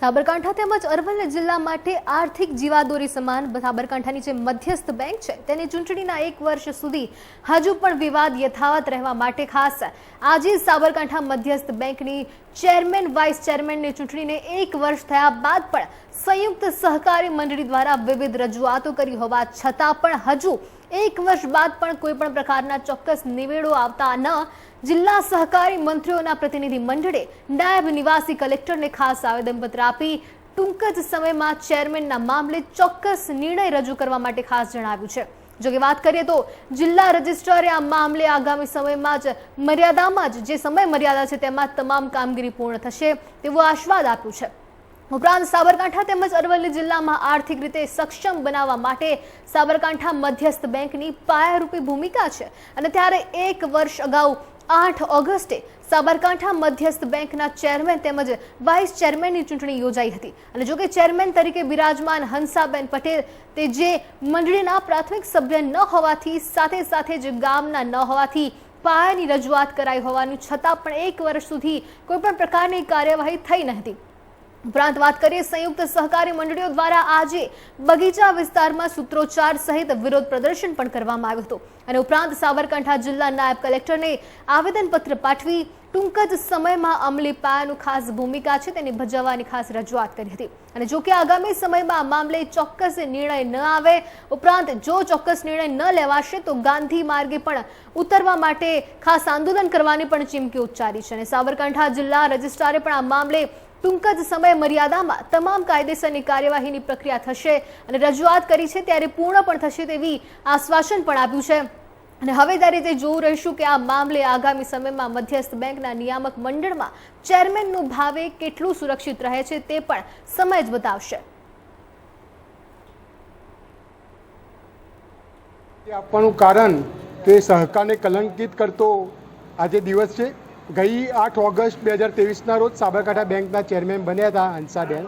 સાબરકાંઠા તેમજ અરવલ્લી જિલ્લા માટે આર્થિક જીવાદોરી સમાન સાબરકાંઠાની જે મધ્યસ્થ બેંક છે, તેની ચૂંટણીના એક વર્ષ સુધી હજુ પણ વિવાદ યથાવત રહેવા માટે ખાસ આજે સાબરકાંઠા મધ્યસ્થ બેંકની ચેરમેન, વાઇસ ચેરમેનની ચૂંટણીને એક વર્ષ થયા બાદ પણ સંયુક્ત સહકારી મંડળી દ્વારા વિવિધ રજૂઆતો કરી હોવા છતાં પણ હજુ એક વર્ષ બાદ પણ કોઈ પણ પ્રકારના ચોક્કસ નિવેડો આવતા ન જિલ્લા સહકારી મંત્રીઓના પ્રતિનિધિ મંડળે નાયબ નિવાસી કલેક્ટરને ખાસ આવેદનપત્ર આપી ટૂંક જ સમયમાં ચેરમેનના મામલે ચોક્કસ નિર્ણય રજૂ કરવા માટે ખાસ જણાવ્યું છે. જો કે વાત કરીએ તો જિલ્લા રજિસ્ટ્રારે આ મામલે આગામી સમયમાં જ મર્યાદામાં જ જે સમય મર્યાદા છે તેમાં તમામ કામગીરી પૂર્ણ થશે તેવું આશ્વાદ આપ્યું છે. ઉપરાંત સાબરકાંઠા તેમજ અરવલ્લી જિલ્લામાં આર્થિક રીતે સક્ષમ બનાવવા માટે સાબરકાંઠા મધ્યસ્થ બેંકની પાયારૂપી ભૂમિકા છે. અને ત્યારે એક વર્ષ અગાઉ આઠ ઓગસ્ટે સાબરકાંઠા મધ્યસ્થ બેંકના ચેરમેન તેમજ વાઇસ ચેરમેનની ચૂંટણી યોજાઈ હતી. અને જોકે ચેરમેન તરીકે બિરાજમાન હંસાબેન પટેલ તે જે મંડળીના પ્રાથમિક સભ્ય ન હોવાથી, સાથે સાથે જ ગામના ન હોવાથી પાયાની રજૂઆત કરાઈ હોવાનું છતાં પણ એક વર્ષ સુધી કોઈપણ પ્રકારની કાર્યવાહી થઈ ન હતી. ઉપરાંત વાત કરીએ સંયુક્ત સહકારી મંડળીઓ દ્વારા આજે બગીચા વિસ્તારમાં સૂત્રોચ્ચાર સહિત વિરોધ પ્રદર્શન પણ કરવામાં આવ્યું હતું. અને ઉપરાંત સાબરકાંઠા જિલ્લા નાયબ કલેક્ટરને આવેદનપત્ર પાઠવી ટૂંક જ સમયમાં અમલી પાયાનું ખાસ ભૂમિકા છે તેને ભજવવાની ખાસ રજૂઆત કરી હતી. અને જો કે આગામી સમયમાં આ મામલે ચોક્કસ નિર્ણય ન આવે, ઉપરાંત જો ચોક્કસ નિર્ણય ન લેવાશે, તો ગાંધી માર્ગે પણ ઉતરવા માટે ખાસ આંદોલન કરવાની પણ ચીમકી ઉચ્ચારી છે. અને સાબરકાંઠા જિલ્લા રજિસ્ટ્રારે પણ આ મામલે ટૂંક જ સમય મર્યાદામાં તમામ કાયદેસરની કાર્યવાહીની પ્રક્રિયા થશે અને રજૂઆત કરી છે ત્યારે પૂર્ણ પણ થશે તેવી આશ્વાસન પણ આપ્યું છે. અને હવે ત્યારે તે જોવું રહીશું કે આ મામલે આગામી સમયમાં મધ્યસ્થ બેંકના નિયામક મંડળમાં ચેરમેનનું ભાવે કેટલું સુરક્ષિત રહે છે તે પણ સમય જ બતાવશે. આપવાનું કારણ કે સહકારને કલંકિત કરતો આજે દિવસ છે. ગઈ આઠ ઓગસ્ટ બે હજાર ત્રેવીસના રોજ સાબરકાંઠા બેંકના ચેરમેન બન્યા હતા હંસાબેન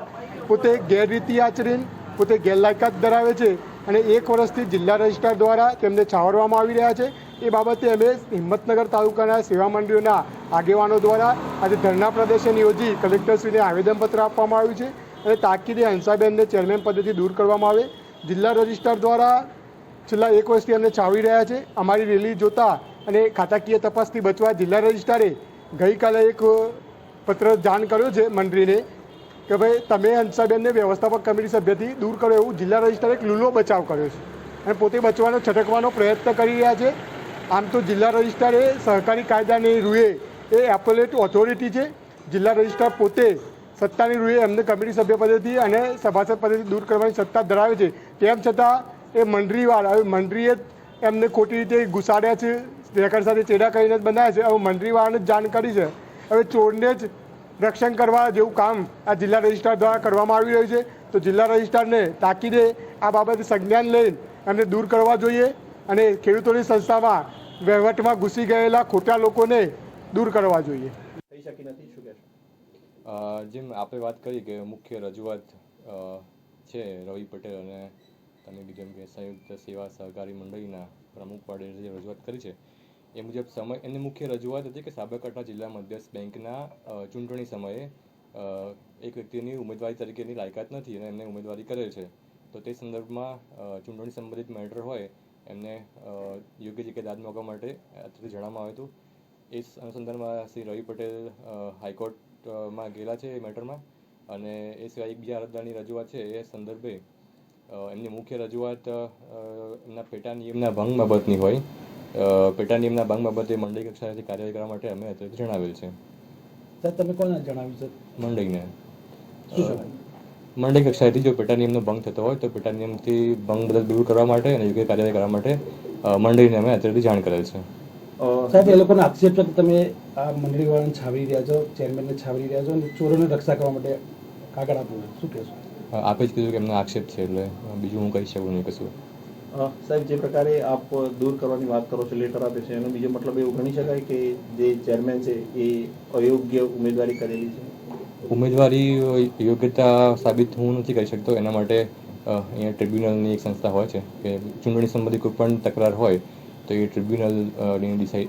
પોતે ગેરરીતિ આચરીને પોતે ગેરલાયકાત ધરાવે છે અને એક વર્ષથી જિલ્લા રજિસ્ટ્રાર દ્વારા તેમને છાવરવામાં આવી રહ્યા છે. એ બાબતે અમે હિંમતનગર તાલુકાના સેવા મંડળીઓના આગેવાનો દ્વારા આજે ધરણા પ્રદર્શન યોજી કલેક્ટરશ્રીને આવેદનપત્ર આપવામાં આવ્યું છે અને તાકીદે હંસાબેનને ચેરમેન પદેથી દૂર કરવામાં આવે. જિલ્લા રજિસ્ટ્રાર દ્વારા છેલ્લા એક વર્ષથી અમને છાવી રહ્યા છે. અમારી રેલી જોતા અને ખાતાકીય તપાસથી બચવા જિલ્લા રજિસ્ટ્રારે ગઈકાલે એક પત્ર જાણ કર્યો છે મંત્રીને કે ભાઈ, તમે હંસાબેનને વ્યવસ્થાપક કમિટી સભ્યથી દૂર કરો એવું જિલ્લા રજિસ્ટ્રારે એક લૂલો બચાવ કર્યો છે. અને પોતે બચવાનો, છટકવાનો પ્રયત્ન કરી રહ્યા છે. આમ તો જિલ્લા રજિસ્ટ્રારે સહકારી કાયદાની રૂએ એ એપોલેટ ઓથોરિટી છે. જિલ્લા રજિસ્ટ્રાર પોતે સત્તાની રૂએ એમને કમિટી સભ્ય પદેથી અને સભાસદ પદેથી દૂર કરવાની સત્તા ધરાવે છે. તેમ છતાં એ મંડળીવાળા હવે મંડળીએ એમને ખોટી રીતે ઘુસાડ્યા છે. રેકર્ડ સાથે ચેડા કરીને જ બનાવ્યા છે. હવે મંડળીવાળાને જ જાણ કરી છે. હવે ચોરને જ રક્ષણ કરવા જેવું કામ આ જિલ્લા રજિસ્ટ્રાર દ્વારા કરવામાં આવી રહ્યું છે. તો જિલ્લા રજિસ્ટ્રારને તાકીદે આ બાબતે સંજ્ઞાન લઈને અને દૂર કરવા જોઈએ અને ખેડૂતોની સંસ્થામાં વહીવટમાં ઘૂસી ગયેલા ખોટા લોકોને દૂર કરવા જોઈએ. થઈ શકી નથી? શું કહેશો? જેમ આપણે વાત કરી કે મુખ્ય રજૂઆત છે રવિ પટેલ અને તમે કીધું એમ કે સંયુક્ત સેવા સહકારી મંડળીના પ્રમુખ પટેલે જે રજૂઆત કરી છે એ મુજબ સમય એમની મુખ્ય રજૂઆત હતી કે સાબરકાંઠા જિલ્લા મધ્યસ્થ બેંકના ચૂંટણી સમયે એક વ્યક્તિની ઉમેદવારી તરીકેની લાયકાત નથી અને એમને ઉમેદવારી કરેલ છે. તો તે સંદર્ભમાં ચૂંટણી સંબંધિત મેટર હોય, એમને યોગ્ય જગ્યાએ દાદ મૂકવા માટે અત્યારે જણાવવામાં આવ્યું હતું. એ સંદર્ભમાં શ્રી રવિ પટેલ હાઈકોર્ટમાં ગયેલા છે એ મેટરમાં અને એ સિવાય એક બીજા અરજદારની રજૂઆત છે એ સંદર્ભે એમની મુખ્ય રજૂઆત એમના પેટા નિયમના ભંગ બાબતની હોય. પેટા નિયમના ભંગ બાબતે મંડળી કક્ષાએથી કાર્યવાહી કરવા માટે અમે અત્યારે જણાવેલ છે. સાહેબ તમે કોને જણાવ્યું છે મંડળીને. મંડળી કક્ષાએથી જો પેટા નિયમનો ભંગ થતો હોય તો પેટા નિયમથી ભંગ બદલ દૂર કરવા માટે અને યોગ્ય કાર્યવાહી કરવા માટે મંડળીને અમે અત્યારથી જાણ કરેલ છે. સાહેબ એ લોકોનો આક્ષેપ છે કે તમે આ મંડળીવાળાને છાવરી રહ્યા છો ચેરમેનને છાવરી રહ્યા છો અને ચોરોને રક્ષા કરવા માટે કાગળ આપવું શું કહેશો? આપે જ કીધું કે એમનો આક્ષેપ છે એટલે બીજું હું કહી શકું નહીં કશું. સાહેબ જે પ્રકારે આપ દૂર કરવાની વાત કરો છો લેટર આપે છે એનો બીજો મતલબ એવું ગણી શકાય કે જે ચેરમેન છે એ અયોગ્ય ઉમેદવારી કરેલી છે? ઉમેદવારી યોગ્યતા સાબિત હું નથી કરી શકતો. એના માટે અહીંયા ટ્રિબ્યુનલની એક સંસ્થા હોય છે કે ચૂંટણી સંબંધી કોઈ પણ તકરાર હોય તો એ ટ્રિબ્યુનલ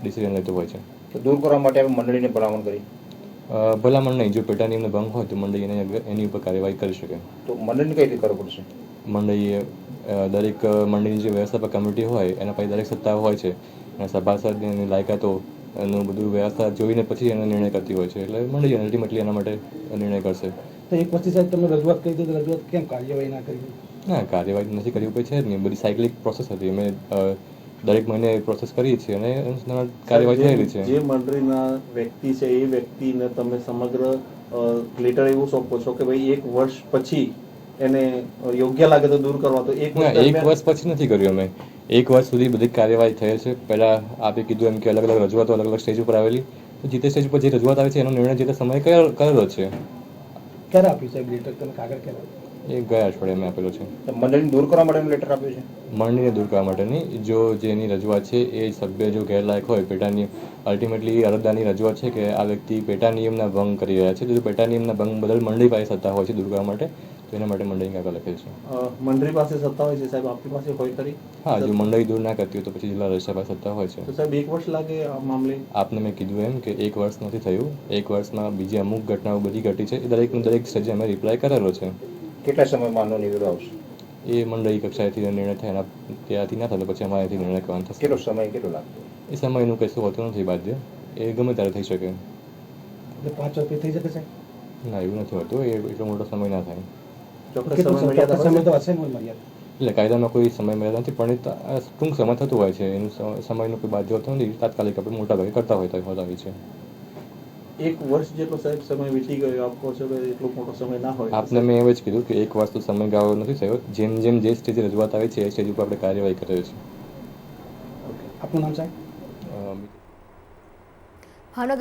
ડિસિઝન લેતું હોય છે. તો દૂર કરવા માટે અમે મંડળીને ભલામણ કરી? ભલામણ નહીં. જો પેટા નિયમને ભંગ હોય તો મંડળી એની એની ઉપર કાર્યવાહી કરી શકે. તો મંડળને કઈ રીતે કરવું પડશે? મંડળીએ દરેક મંડળીની જે વ્યવસ્થાપક કમિટી હોય એના પાસે દરેક સત્તાઓ હોય છે અને સભાસદ એની લાયકાતો એનું બધું વ્યવસ્થા જોઈને પછી એનો નિર્ણય કરતી હોય છે એટલે મંડળી અલ્ટિમેટલી એના માટે નિર્ણય કરશે. તો એક વસ્તુ સાહેબ તમે રજૂઆત કરી તો રજૂઆત કેમ કાર્યવાહી ના કરી? ના કાર્યવાહી નથી કરી ઉપર છે જ નહીં. બધી સાયકલિક પ્રોસેસ હતી. અમે દરેક મહિને પ્રોસેસ કરીએ છીએ અને એનું કાર્યવાહી થયેલી છે. જે મંડળીના વ્યક્તિ છે એ વ્યક્તિને તમે સમગ્ર લેટર એવું સોંપો છો કે ભાઈ એક વર્ષ પછી એને યોગ્ય લાગે તો દૂર કરવા તો એક વર્ષ એક વર્ષ પછી નથી કર્યું અમે. એક વર્ષ સુધી બધી કાર્યવાહી થયેલ છે. પહેલા આપે કીધું એમ કે અલગ અલગ રજૂઆતો અલગ અલગ સ્ટેજ ઉપર આવેલી. તો જે તે સ્ટેજ ઉપર જે રજૂઆત આવે છે એનો નિર્ણય જે તે સમયે કરેલો છે. ક્યારે આપ્યું સાહેબ લેટર તમે કાગળ ક્યારે એ ગયા અઠવાડિયે મેં આપેલો છે. મંડળીને દૂર કરવા માટેનું લેટર આપ્યું છે? મંડળીને દૂર કરવા માટેની જો જેની રજૂઆત છે એ સભ્ય જો ગેરલાયક હોય પેટા નિયમ અલ્ટિમેટલી અરજદારની રજૂઆત છે કે આ વ્યક્તિ પેટા નિયમના ભંગ કરી રહ્યા છે. તો જો પેટા નિયમના ભંગ બદલ મંડળી પાસે સત્તા હોય છે દૂર કરવા માટે તો એના માટે મંડળી કાકા લખેલ છે. મંડળી પાસે સત્તા હોય છે સાહેબ આપણી પાસે હોય ખરી? હા જો મંડળી દૂર ના કરતી હોય તો પછી જિલ્લા રજિસ્ટ્રાર પાસે સત્તા હોય છે. તો સાહેબ એક વર્ષ લાગે આ મામલે? આપને મેં કીધું એમ કે એક વર્ષ નથી થયું. એક વર્ષમાં બીજી અમુક ઘટનાઓ બધી ઘટી છે. એ દરેકનું દરેક સ્ટેજે અમે રિપ્લાય કરેલો છે. કેટલા સમયમાં આનો નિવેડો આવશે? એ મંડળી કક્ષાએથી નિર્ણય થાય એના ત્યાંથી ના થાય તો પછી અમારેથી નિર્ણય કરવાનો થશે. કેટલો સમય કેટલો લાગતો? એ સમયનું કશું હોતું નથી બાધ્ય. એ ગમે ત્યારે થઈ શકે. એટલે પાંચ વર્ષ થઈ શકે સાહેબ? ના એવું નથી હોતું. એ એટલો મોટો સમય ના થાય. ચોક્કસ સમય સમય મર્યાદા સમય હોય. તો હશે મર્યાદા. એટલે કાયદામાં કોઈ સમય મર્યાદા નથી પણ આ ટૂંક સમય થતું હોય છે એનું સમયનું કોઈ બાધ્ય હોતો નથી તાત્કાલિક આપણે મોટા ભાગે કરતા હોય તો હોતા હોય છે. એક વર્ષ જેટલો સાહેબ સમય વીતી ગયો આપ કહો છો કે એટલો મોટો સમય ના હોય. આપને મેં એવું જ કીધું કે એક વર્ષ તો સમયગાળો નથી થયો જેમ જેમ જે સ્ટેજે રજૂઆત આવે છે એ સ્ટેજ ઉપર આપણે કાર્યવાહી કરીએ છીએ. આપનું નામ સાહેબ? ભાવનગર